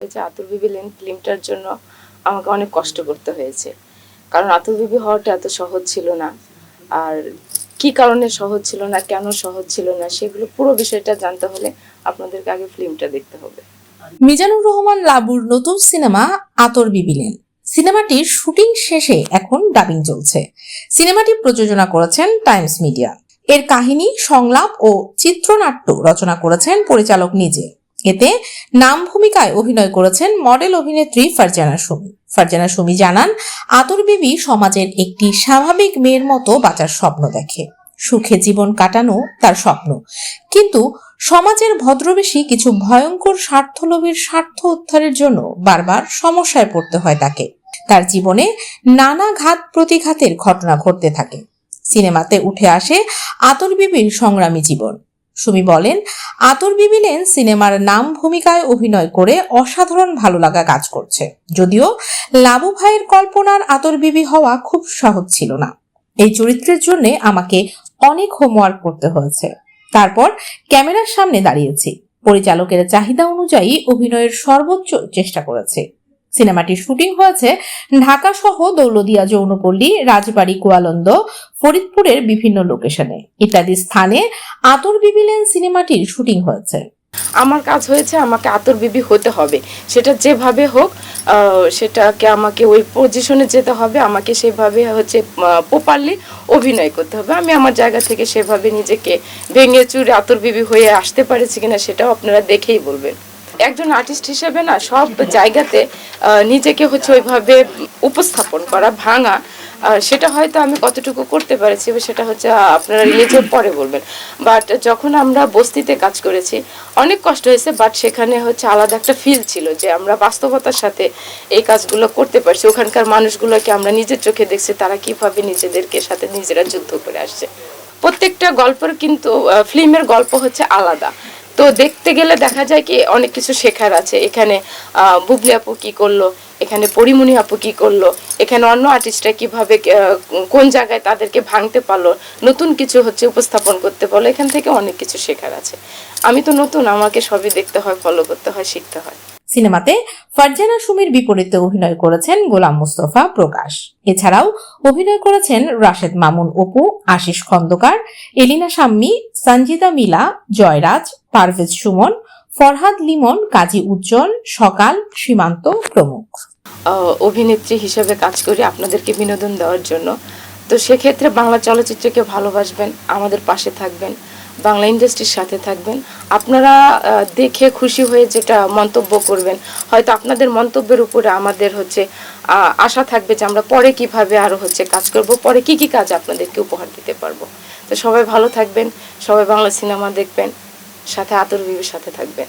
যে আতুর বিবি ফিল্মটার জন্য আমাকে অনেক কষ্ট করতে হয়েছে। কারণ আতুর বিবি হওয়াটা এত সহজ ছিল না। আর কি কারণে সহজ ছিল না, কেন সহজ ছিল না, সেগুলো পুরো বিষয়টা জানতে হলে আপনাদেরকে আগে ফিল্মটা দেখতে হবে। মিজানুর রহমান লাবুর নতুন সিনেমা আতর বিবিলেন সিনেমাটির শুটিং শেষে এখন ডাবিং চলছে। সিনেমাটি প্রযোজনা করেছেন টাইমস মিডিয়া। এর কাহিনী, সংলাপ ও চিত্রনাট্য রচনা করেছেন পরিচালক নিজে। এতে নাম ভূমিকায় অভিনয় করেছেন মডেল অভিনেত্রী ফারজানা সুমি। ফারজানা সুমি জানান, আতর বিবি সমাজের একটি স্বাভাবিক মেয়ের মতো বাঁচার স্বপ্ন দেখে। সুখে জীবন কাটানো তার স্বপ্ন। কিন্তু সমাজের ভদ্রবেশী কিছু ভয়ঙ্কর স্বার্থলোভীর স্বার্থ উদ্ধারের জন্য বারবার সমস্যায় পড়তে হয় তাকে। তার জীবনে নানা ঘাত প্রতিঘাতের ঘটনা ঘটতে থাকে। সিনেমাতে উঠে আসে আতর বিবির সংগ্রামী জীবন। সুমি বলেন, আতর বিবিলেন সিনেমার নাম ভূমিকায় অভিনয় করে অসাধারণ ভালো লাগা কাজ করছে। যদিও লাবু ভাইয়ের কল্পনার আতর বিবি হওয়া খুব সহজ ছিল না। এই চরিত্রের জন্য আমাকে অনেক হোমওয়ার্ক করতে হয়েছে। তারপর ক্যামেরার সামনে দাঁড়িয়েছি। পরিচালকের চাহিদা অনুযায়ী অভিনয়ের সর্বোচ্চ চেষ্টা করেছে। সিনেমাটির শুটিং হয়েছে ঢাকা সহ দৌলদিয়া যৌনপল্লী, রাজবাড়ী, কুয়ালন্দ, ফরিদপুরের বিভিন্ন লোকেশনে। ইত্যাদি স্থানে আতর বিবিলেন সিনেমাটির শুটিং হয়েছে। আমার কাজ হয়েছে আমাকে আতর বিবি হতে হবে। সেটা যেভাবে হোক সেটাকে আমাকে ওই পজিশনে যেতে হবে। আমাকে সেভাবে হচ্ছে প্রপারলি অভিনয় করতে হবে। আমি আমার জায়গা থেকে সেভাবে নিজেকে ভেঙে চুরে আতর বিবি হয়ে আসতে পারেছি কিনা সেটাও আপনারা দেখেই বলবেন। একজন আর্টিস্ট হিসেবে না, সব জায়গাতে নিজেকে হচ্ছে ওইভাবে উপস্থাপন করা, ভাঙা সেটা হয়তো আমি কতটুকু করতে পেরেছি সেটা হচ্ছে আপনারা রিলিজের পরে বলবেন। বাট যখন আমরা বস্তিতে কাজ করেছি, অনেক কষ্ট হয়েছে বাট সেখানে হচ্ছে আলাদা একটা ফিল ছিল যে আমরা বাস্তবতার সাথে এই কাজগুলো করতে পারছি। ওখানকার মানুষগুলোকে আমরা নিজের চোখে দেখছি, তারা কীভাবে নিজেদেরকে সাথে নিজেরা যুদ্ধ করে আসছে। প্রত্যেকটা গল্পের কিন্তু ফিল্মের গল্প হচ্ছে আলাদা। তো দেখতে গেলে দেখা যায় কি অনেক কিছু শেখার আছে। এখানে বুবলি আপু কি করল, এখানে পরিমণি আপু কি করল, এখানে অন্য আর্টিস্টরা কীভাবে কোন জায়গায় তাদেরকে ভাঙতে পারল, নতুন কিছু হচ্ছে উপস্থাপন করতে পারল, এখান থেকে অনেক কিছু শেখার আছে। আমি তো নতুন, আমাকে সবই দেখতে হয় ফলো করতে হয়, শিখতে হয়। সিনেমাতে ফারজানা সুমির বিপরীতে অভিনয় করেছেন গোলাম মুস্তফা প্রকাশ। এছাড়াও অভিনয় করেছেন রাশেদ মামুন অপু, আশিস খন্দকার, এলিনা শাম্মী, সঞ্জিতা মিলা, জয়রাজ পারভেজ সুমন, ফরহাদ লিমন, কাজী উজ্জ্বল, সকাল, সীমান্ত প্রমুখ। অভিনেত্রী হিসেবে কাজ করি, আপনাদেরকে বিনোদন দেওয়ার জন্য। তো সেক্ষেত্রে বাংলা চলচ্চিত্রকে ভালোবাসবেন, আমাদের পাশে থাকবেন, বাংলা ইন্ডাস্ট্রির সাথে থাকবেন। আপনারা দেখে খুশি হয়ে যেটা মন্তব্য করবেন, হয়তো আপনাদের মন্তব্যের উপরে আমাদের হচ্ছে আশা থাকবে যে আমরা পরে কীভাবে আরও হচ্ছে কাজ করব, পরে কি কি কাজ আপনাদেরকে উপহার দিতে পারব। তো সবাই ভালো থাকবেন, সবাই বাংলা সিনেমা দেখবেন। সাথে আতর বিবির সাথে থাকবেন